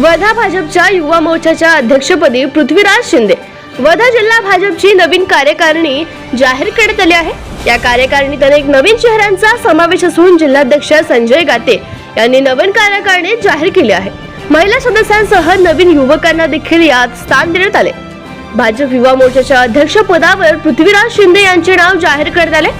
वर्धा भाजपच्या युवा मोर्चाच्या अध्यक्षपदी पृथ्वीराज शिंदे. वर्धा जिल्हा भाजपची नवीन कार्यकारिणी जाहीर करण्यात आली आहे. या कार्यकारिणीत अनेक नवीन चेहऱ्यांचा समावेश असून जिल्हाध्यक्ष संजय गाते यांनी नवीन कार्यकारिणी जाहीर केली आहे. महिला सदस्यांसह नवीन युवकांना देखील यात स्थान देण्यात आले. भाजप युवा मोर्चाच्या अध्यक्षपदावर पृथ्वीराज शिंदे यांचे नाव जाहीर करण्यात आले.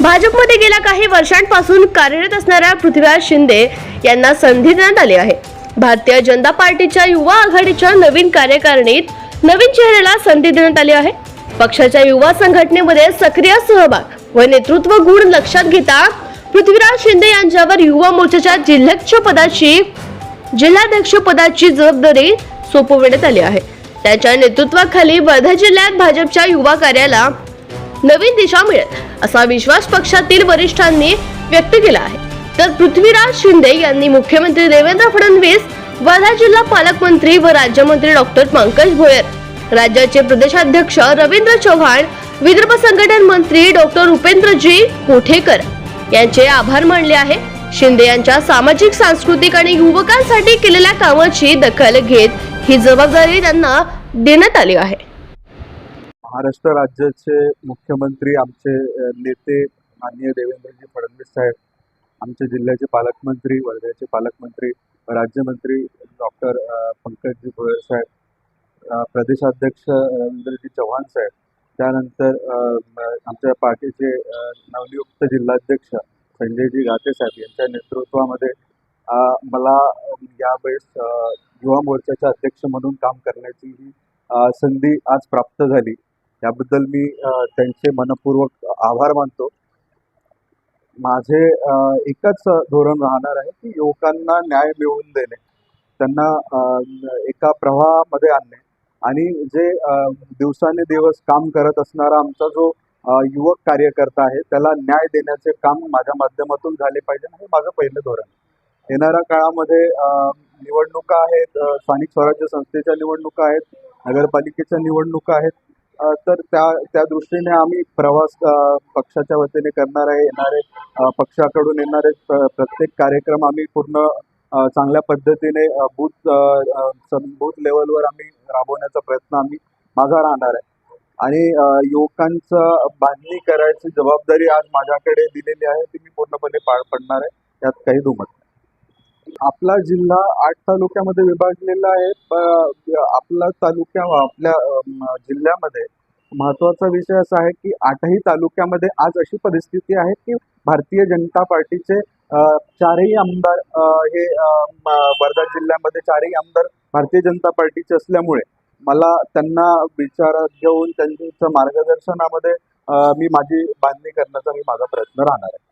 भाजपमध्ये गेल्या काही वर्षांपासून कार्यरत असणाऱ्या पृथ्वीराज शिंदे यांना संधी देण्यात आली आहे. भारतीय जनता पार्टीच्या युवा आघाडीच्या नवीन कार्यकारिणीत नवीन चेहऱ्याला संधी देण्यात आली आहे. पक्षाच्या युवा संघटनेमध्ये सक्रिय सहभाग व नेतृत्व गुण लक्षात घेता पृथ्वीराज शिंदे यांच्यावर युवा मोर्चाच्या जिल्ह्याध्यक्ष पदाची जिल्हाध्यक्ष पदाची जबाबदारी सोपवण्यात आली आहे. त्यांच्या नेतृत्वाखाली वर्धा जिल्ह्यात भाजपच्या युवा कार्याला नवीन दिशा मिळेल असा विश्वास पक्षातील वरिष्ठांनी व्यक्त केला आहे. तर पृथ्वीराज शिंदे यांनी मुख्यमंत्री देवेंद्र फडणवीस वर्धा जिल्हा पालकमंत्री व राज्यमंत्री डॉक्टर पंकज भोयर राज्याचे प्रदेशाध्यक्ष रवींद्र चव्हाण विदर्भ संघटन मंत्री डॉक्टर उपेंद्रजी कोठेकर यांचे आभार मानले आहे. शिंदे यांच्या सामाजिक सांस्कृतिक आणि युवकांसाठी केलेल्या कामाची दखल घेत ही जबाबदारी त्यांना देण्यात आली आहे. महाराष्ट्र राज्याचे मुख्यमंत्री आमचे नेते माननीय देवेंद्रजी फडणवीस साहेब आमच्या जिल्ह्याचे पालकमंत्री वर्ध्याचे पालकमंत्री राज्यमंत्री डॉक्टर पंकजजी भोयर साहेब प्रदेशाध्यक्ष रवींद्रजी चव्हाण साहेब त्यानंतर आमच्या पार्टीचे नवनियुक्त जिल्हाध्यक्ष संजयजी गाते साहेब यांच्या नेतृत्वामध्ये मला यावेळेस युवा मोर्चाचे अध्यक्ष म्हणून काम करण्याची ही संधी आज प्राप्त झाली. याबद्दल मी त्यांचे मनपूर्वक आभार मानतो. माझे एकच धोरण राहणार आहे की युवकांना न्याय मिळवून देणे. त्यांना एका प्रवाहामध्ये आणणे. आणि जे दिवसाने दिवस काम करत असणारा आमचा जो युवक कार्यकर्ता आहे त्याला न्याय देण्याचे काम माझ्या माध्यमातून झाले पाहिजे. हे माझं पहिलं धोरण आहे. येणाऱ्या काळामध्ये निवडणुका आहेत स्थानिक स्वराज्य संस्थेच्या निवडणुका आहेत नगरपालिकेच्या निवडणुका आहेत तर त्या त्या दृष्टीने आम्ही प्रवास पक्षाच्या वतीने करणार आहे येणारे पक्षाकडून येणारे प्रत्येक कार्यक्रम आम्ही पूर्ण चांगल्या पद्धतीने बूथ बूथ लेवलवर आम्ही राबवण्याचा प्रयत्न आम्ही माझा राहणार आहे. आणि युवकांचं बांधणी करायची जबाबदारी आज माझ्याकडे दिलेली आहे. ती मी पूर्णपणे पार पडणार आहे. त्यात काही दुमत आपला जिल्हा आठ तालुक्यामध्ये विभागलेला आहे. आपला तालुक्या आपल्या जिल्ह्यामध्ये महत्त्वाचा विषय असा आहे की आठही तालुक्यामध्ये आज अशी परिस्थिती आहे की भारतीय जनता पार्टीचे चारही आमदार हे वर्धा जिल्ह्यामध्ये चारही आमदार भारतीय जनता पार्टीचे असल्यामुळे मला त्यांना विचारात घेऊन त्यांच्या मार्गदर्शनामध्ये मी माझी बांधणी करण्याचा मी माझा प्रयत्न राहणार आहे.